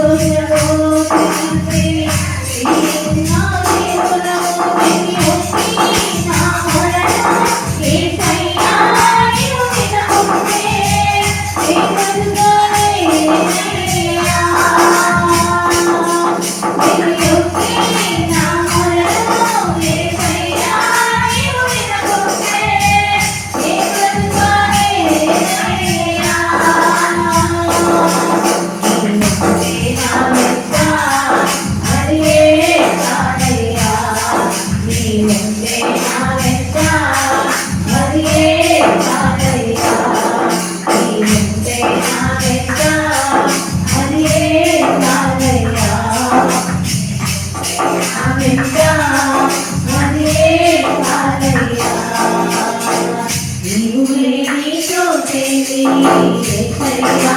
pessoas నీవు లేని చోటే ఎక్కడిగా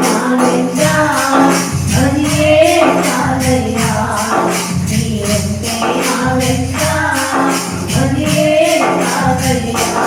Amém.